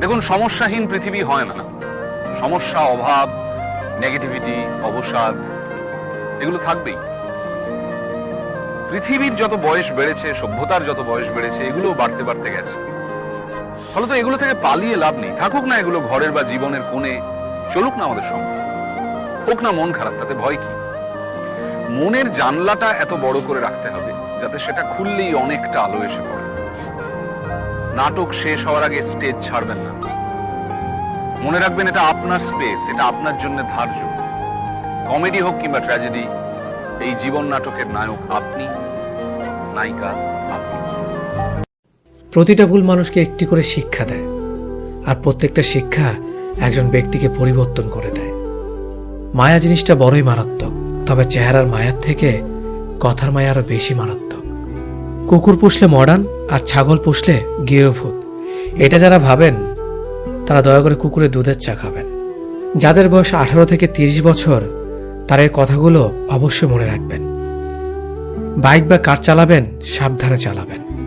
দেখুন, সমস্যাহীন পৃথিবী হয় না। সমস্যা, অভাব নেগেটিভিটি অবসাদ, এগুলো থাকবেই। পৃথিবীর যত বয়স বেড়েছে, সভ্যতার যত বয়স বেড়েছে এগুলো বাড়তে বাড়তে গেছে। ফলত এগুলো থেকে পালিয়ে লাভ নেই। থাকুক না এগুলো ঘরের বা জীবনের কোণে, চলুক না আমাদের সঙ্গে। হোক না মন খারাপ, তাতে ভয় কি? মনের জানলাটা এত বড় করে রাখতে হবে, যাতে সেটা খুললেই অনেকটা আলো এসে পড়ে। নাটক শেষ হওয়ার আগে স্টেজ ছাড়বেন না। মনে রাখবেন এটা আপনার স্পেস এটা আপনার জন্য ধার্য। কমেডি হোক কিংবা ট্র্যাজেডি এই জীবন নাটকের নায়ক আপনি, নায়িকা আপনি। প্রতিটা ভুল মানুষকে একটি করে শিক্ষা দেয়, আর প্রত্যেকটা শিক্ষা একজন ব্যক্তিকে পরিবর্তন করে দেয়। মায়া জিনিসটা বড়ই মারাত্মক, তবে চেহারার মায়ার থেকে কথার মায়া আরও বেশি মারাত্মক। কুকুর পুষলে মডার্ন আর ছাগল পুষলে গৃহভূত। এটা যারা ভাবেন, তারা দয়া করে কুকুরের দুধের চা খাবেন। যাদের বয়স আঠারো থেকে তিরিশ বছর, তার এই কথাগুলো অবশ্যই মনে রাখবেন। বাইক বা কার চালাবেন, সাবধানে চালাবেন।